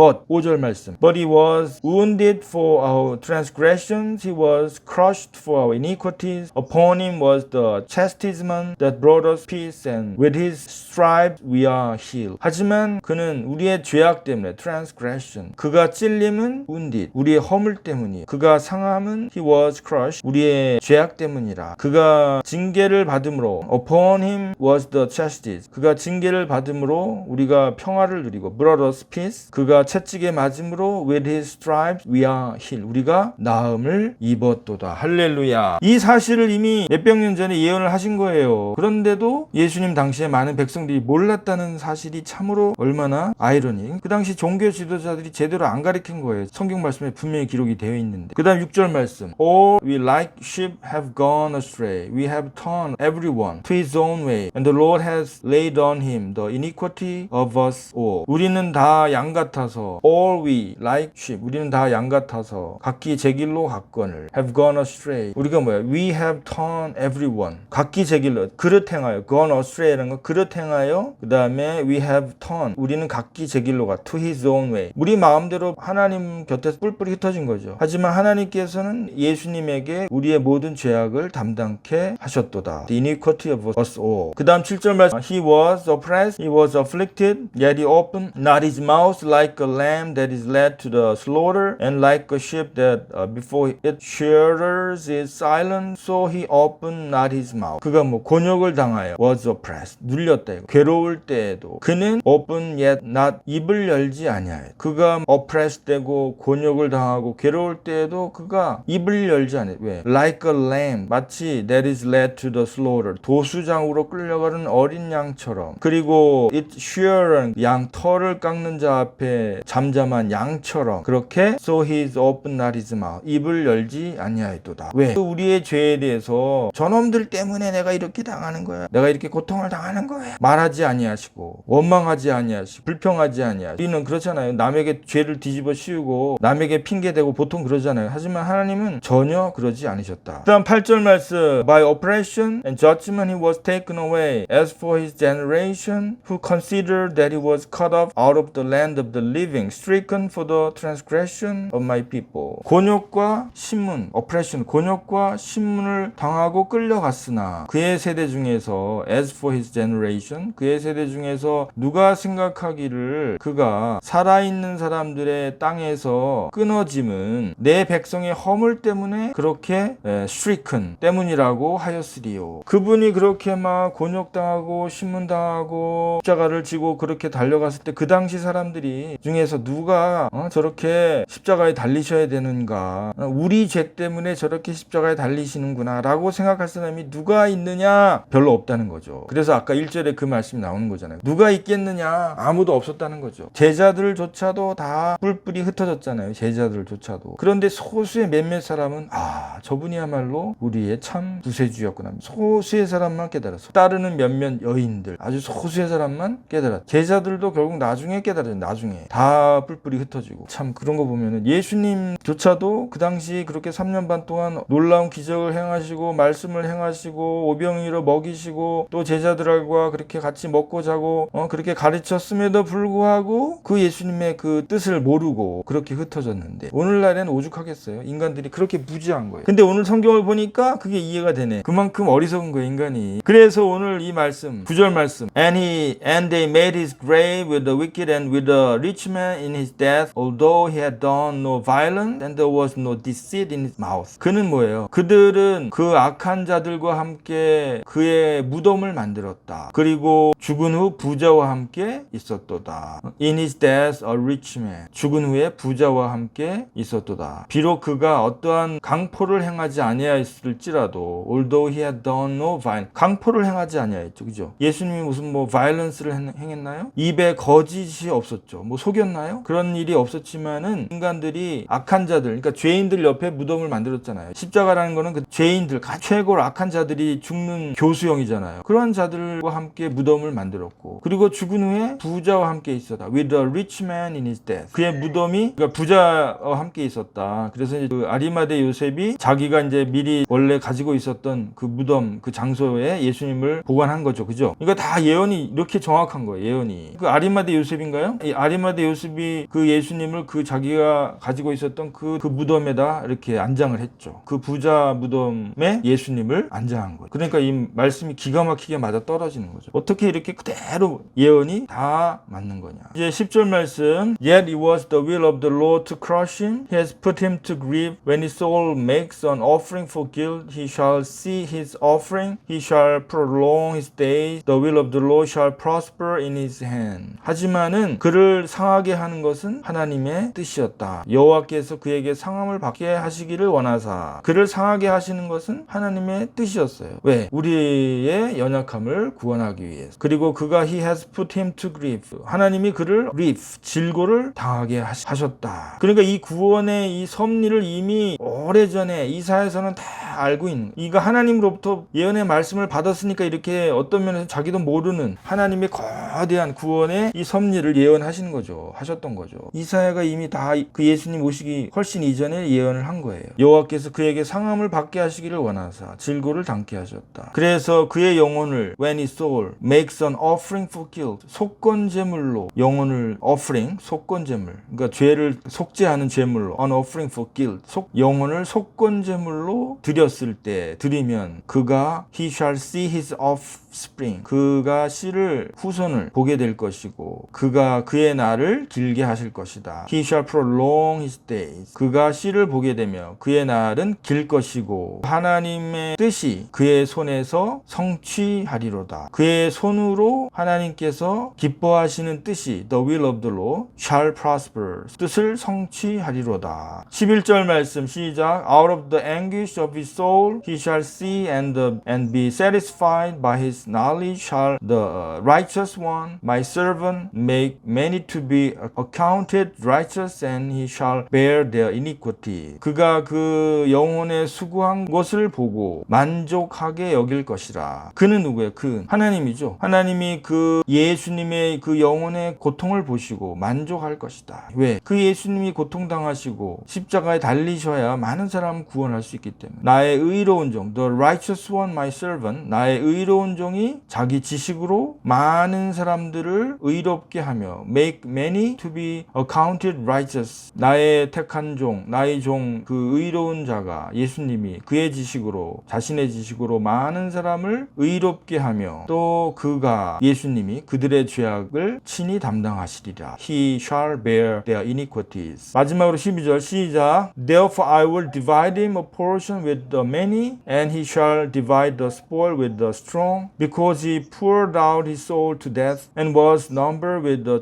But 5절 말씀. But he was wounded for our transgressions, he was crushed for our iniquities. Upon him was the chastisement that brought us peace, and with his stripes we are healed. 하지만 그는 우리의 죄악 때문에 transgression. 그가 찔림은 wounded. 우리의 허물 때문이에요. 그가 상함은 he was crushed. 우리의 죄악 때문이라. 그가 징계를 받음으로 upon him was the chastisement. 그가 징계를 받음으로 우리가 평화를 누리고 brought us peace. 그가 채찍에 맞음으로 with his stripes we are healed. 우리가 나음을 입었도다. 할렐루야. 이 사실을 이미 몇백 년 전에 예언을 하신 거예요. 그런데도 예수님 당시에 많은 백성들이 몰랐다는 사실이 참으로 얼마나 아이러니. 그 당시 종교 지도자들이 제대로 안 가르친 거예요. 성경 말씀에 분명히 기록이 되어 있는데. 그 다음 6절 말씀. All we like sheep have gone astray. We have turned everyone to his own way. And the Lord has laid on him the iniquity of us all. 우리는 다 양 같아서 all we like sheep. 우리는 다 양 같아서 각기 제 길로 갔거늘 have gone astray. 우리가 뭐야? We have turned everyone. 각기 제 길로 그릇 행하여 gone astray라는 거 그릇 행하여 그 다음에 we have turned. 우리는 각기 제 길로 가 to his own way. 우리 마음대로 하나님 곁에서 뿔뿔이 흩어진 거죠. 하지만 하나님께서는 예수님에게 우리의 모든 죄악을 담당케 하셨도다. The iniquity of us all. 그 다음 7절 말씀. He was oppressed, he was afflicted, yet he opened not his mouth like a lamb that is led to the slaughter, and like a sheep that uh, before its shearers is silent, so he opened not his mouth. 그가 뭐 곤욕을 당하여 was oppressed, 눌렸다 이거. 괴로울 때에도 그는 open yet not 입을 열지 아니하여. 그가 oppressed 되고 곤욕을 당하고 괴로울 때에도 그가 입을 열지 아니하여. 왜? Like a lamb, 마치 that is led to the slaughter, 도수장으로 끌려가는 어린 양처럼. 그리고 it shearer, 양 털을 깎는 자 앞에 잠잠한 양처럼 그렇게 so he is open not his mouth 입을 열지 아니하였도다. 왜? 그 우리의 죄에 대해서 저놈들 때문에 내가 이렇게 당하는 거야. 내가 이렇게 고통을 당하는 거야. 말하지 아니하시고 원망하지 아니하시고 불평하지 아니하시고 우리는 그렇잖아요. 남에게 죄를 뒤집어 씌우고 남에게 핑계 대고 보통 그러잖아요. 하지만 하나님은 전혀 그러지 않으셨다. 그다음 8절 말씀 by oppression and judgment he was taken away as for his generation who considered that he was cut off out of the land of the living stricken for the transgression of my people. 곤욕과 신문 oppression 곤욕과 신문을 당하고 끌려갔으나 그의 세대 중에서 as for his generation 그의 세대 중에서 누가 생각하기를 그가 살아있는 사람들의 땅에서 끊어짐은 내 백성의 허물 때문에 그렇게 에, stricken 때문이라고 하였으리요. 그분이 그렇게 막 곤욕당하고 신문당하고 십자가를 지고 그렇게 달려갔을 때 그 당시 사람들이 중에서 누가 어, 저렇게 십자가에 달리셔야 되는가? 어, 우리 죄 때문에 저렇게 십자가에 달리시는구나 라고 생각할 사람이 누가 있느냐? 별로 없다는 거죠. 그래서 아까 1절에 그 말씀이 나오는 거잖아요. 누가 있겠느냐? 아무도 없었다는 거죠. 제자들조차도 다 뿔뿔이 흩어졌잖아요 제자들조차도. 그런데 소수의 몇몇 사람은 아 저분이야말로 우리의 참 구세주였구나 소수의 사람만 깨달았어 따르는 몇몇 여인들 아주 소수의 사람만 깨달았 제자들도 결국 나중에 깨달아요 나중에. 다 뿔뿔이 흩어지고. 참 그런 거 보면은 예수님조차도 그 당시 그렇게 3년 반 동안 놀라운 기적을 행하시고 말씀을 행하시고 오병이로 먹이시고 또 제자들과 그렇게 같이 먹고 자고 어 그렇게 가르쳤음에도 불구하고 그 예수님의 그 뜻을 모르고 그렇게 흩어졌는데 오늘날에는 오죽하겠어요? 인간들이 그렇게 무지한 거예요. 근데 오늘 성경을 보니까 그게 이해가 되네. 그만큼 어리석은 거예요 인간이. 그래서 오늘 이 말씀 9절 말씀. And he and they made his grave with the wicked and with the rich man in his death although he had done no violence and there was no deceit in his mouth 그는 뭐예요 그들은 그 악한 자들과 함께 그의 무덤을 만들었다 그리고 죽은 후 부자와 함께 있었도다 in his death a rich man 죽은 후에 부자와 함께 있었도다 비록 그가 어떠한 강포를 행하지 아니하였을지라도 although he had done no violence 강포를 행하지 아니하였죠 그죠 예수님이 무슨 뭐 violence를 행- 행했나요 입에 거짓이 없었죠 뭐 속 였나요? 그런 일이 없었지만은 인간들이 악한 자들 그러니까 죄인들 옆에 무덤을 만들었잖아요. 십자가라는 거는 그 죄인들 가 최고로 악한 자들이 죽는 교수형이잖아요. 그런 자들과 함께 무덤을 만들었고 그리고 죽은 후에 부자와 함께 있었다. With a rich man in his death. 그의 무덤이 그러니까 부자와 함께 있었다. 그래서 이제 그 아리마대 요셉이 자기가 이제 미리 원래 가지고 있었던 그 무덤 그 장소에 예수님을 보관한 거죠. 그죠? 그러니까 다 예언이 이렇게 정확한 거예요 예언이. 그 아리마대 요셉인가요? 이 아리마대 요셉이 그 예수님을 그 자기가 가지고 있었던 그, 그 무덤에다 이렇게 안장을 했죠. 그 부자 무덤에 예수님을 안장한 거예요. 그러니까 이 말씀이 기가 막히게 맞아 떨어지는 거죠. 어떻게 이렇게 그대로 예언이 다 맞는 거냐. 이제 10절 말씀. Yet it was the will of the Lord to crush him. He has put him to grief. When his soul makes an offering for guilt, he shall see his offering. He shall prolong his days. The will of the Lord shall prosper in his hand. 하지만은 그를 상하 게 하는 것은 하나님의 뜻이었다. 여호와께서 그에게 상함을 받게 하시기를 원하사 그를 상하게 하시는 것은 하나님의 뜻이었어요. 왜? 우리의 연약함을 구원하기 위해서. 그리고 그가 he has put him to grief. 하나님이 그를 grief, 질고를 당하게 하셨다. 그러니까 이 구원의 이 섭리를 이미 오래전에 이사에서는 다 알고 있는 이가 하나님으로부터 예언의 말씀을 받았으니까 이렇게 어떤 면에서 자기도 모르는 하나님의 거대한 구원의 이 섭리를 예언하시는 거죠. 하셨던 거죠. 이사야가 이미 다 그 예수님 오시기 훨씬 이전에 예언을 한 거예요. 여호와께서 그에게 상함을 받게 하시기를 원하사 질고를 당케 하셨다. 그래서 그의 영혼을 when his soul makes an offering for guilt 속건 제물로 영혼을 offering 속건 제물 그러니까 죄를 속죄하는 제물로 an offering for guilt 속 영혼을 속건 제물로 드렸을 때 드리면 그가 he shall see his offspring 그가 씨를 후손을 보게 될 것이고 그가 그의 날을 길게 하실 것이다 he shall prolong his days 그가 씨를 보게 되며 그의 날은 길 것이고 하나님의 뜻이 그의 손에서 성취하리로다 그의 손으로 하나님께서 기뻐하시는 뜻이 the will of the Lord shall prosper 뜻을 성취하리로다 11절 말씀 시작 out of the anguish of his soul he shall see and, and be satisfied by his knowledge shall the righteous one my servant make many to be accounted righteous and he shall bear their iniquity. 그가 그 영혼의 수고한 것을 보고 만족하게 여길 것이라. 그는 누구예요? 그 하나님이죠. 하나님이 그 예수님의 그 영혼의 고통을 보시고 만족할 것이다. 왜? 그 예수님이 고통당하시고 십자가에 달리셔야 많은 사람 구원할 수 있기 때문에. 나의 의로운 종 the righteous one my servant 나의 의로운 종이 자기 지식으로 많은 사람들을 의롭게 하며 make many to be accounted righteous 나의 택한 종 나의 종 그 의로운 자가 예수님이 그의 지식으로 자신의 지식으로 많은 사람을 의롭게 하며 또 그가 예수님이 그들의 죄악을 친히 담당하시리라 he shall bear their iniquities 마지막으로 12절 시작 therefore I will divide him a portion with the many and he shall divide the spoil with the strong because he poured out his soul to death and was numbered with the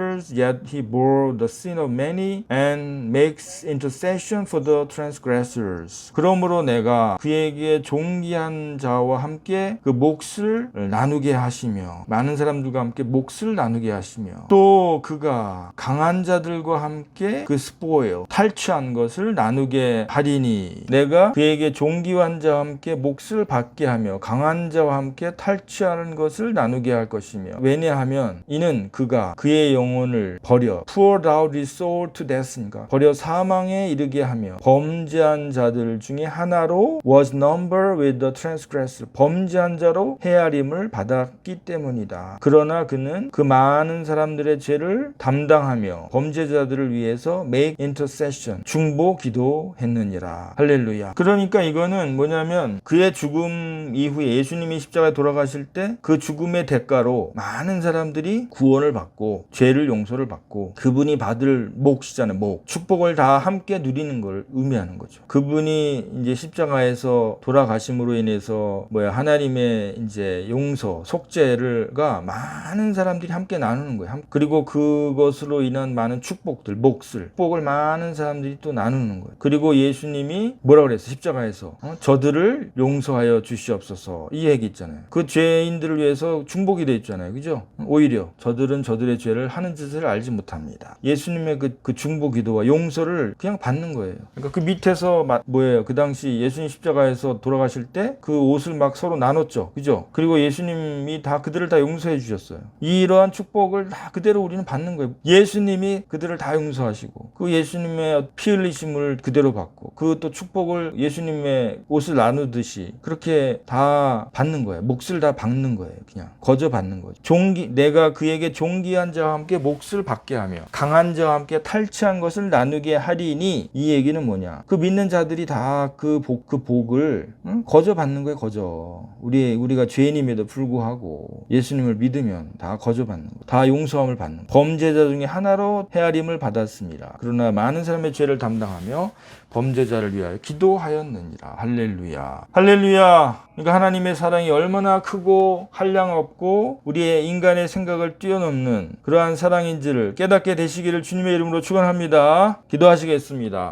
transgressors yet he bore the sin of many and makes intercession for the transgressors. 그러므로 내가 그에게 종기한 자와 함께 그 몫을 나누게 하시며 많은 사람들과 함께 몫을 나누게 하시며 또 그가 강한 자들과 함께 그 스포일 탈취한 것을 나누게 하리니 내가 그에게 종기한 자와 함께 몫을 받게 하며 강한 자와 함께 탈취하는 것을 나누게 할 것이며 왜냐하면 이는 그가 그의 영 혼을 버려 poured out his soul to death니까 버려 사망에 이르게 하며 범죄한 자들 중에 하나로 was numbered with the transgressor 범죄한 자로 헤아림을 받았기 때문이다. 그러나 그는 그 많은 사람들의 죄를 담당하며 범죄자들을 위해서 make intercession 중보 기도했느니라. 할렐루야. 그러니까 이거는 뭐냐면 그의 죽음 이후에 예수님이 십자가에 돌아가실 때 그 죽음의 대가로 많은 사람들이 구원을 받고 죄를 용서를 받고 그분이 받을 몫이잖아요. 몫. 축복을 다 함께 누리는 걸 의미하는 거죠. 그분이 이제 십자가에서 돌아가심으로 인해서 뭐야 하나님의 이제 용서, 속죄를가 많은 사람들이 함께 나누는 거예요. 함- 그리고 그것으로 인한 많은 축복들, 몫을, 축복을 많은 사람들이 또 나누는 거예요. 그리고 예수님이 뭐라 그랬어? 십자가에서 어? 저들을 용서하여 주시옵소서 이 얘기 있잖아요. 그 죄인들을 위해서 중복이 돼 있잖아요. 그죠? 오히려 저들은 저들의 죄를 하는 짓을 알지 못합니다. 예수님의 그, 그 중보 기도와 용서를 그냥 받는 거예요. 그러니까 그 밑에서 마- 뭐예요? 그 당시 예수님 십자가에서 돌아가실 때 그 옷을 막 서로 나눴죠. 그죠? 그리고 예수님이 다 그들을 다 용서해 주셨어요. 이러한 축복을 다 그대로 우리는 받는 거예요. 예수님이 그들을 다 용서하시고 그 예수님의 피 흘리심을 그대로 받고 그 또 축복을 예수님의 옷을 나누듯이 그렇게 다 받는 거예요. 몫을 다 박는 거예요. 그냥 거저 받는 거죠. 종기 내가 그에게 종기한 자와 함께 몫을 받게 하며 강한 자와 함께 탈취한 것을 나누게 하리니 이 얘기는 뭐냐? 그 믿는 자들이 다그복그 복을 응? 거저 받는 거예요. 거저 우리 우리가 죄인임에도 불구하고 예수님을 믿으면 다 거저 받는 거, 다 용서함을 받는 거. 범죄자 중에 하나로 헤아림을 받았습니다. 그러나 많은 사람의 죄를 담당하며 범죄자를 위하여 기도하였느니라. 할렐루야. 할렐루야. 그러니까 하나님의 사랑이 얼마나 크고 한량 없고 우리의 인간의 생각을 뛰어넘는 그러한 사랑인지를 깨닫게 되시기를 주님의 이름으로 축원합니다. 기도하시겠습니다.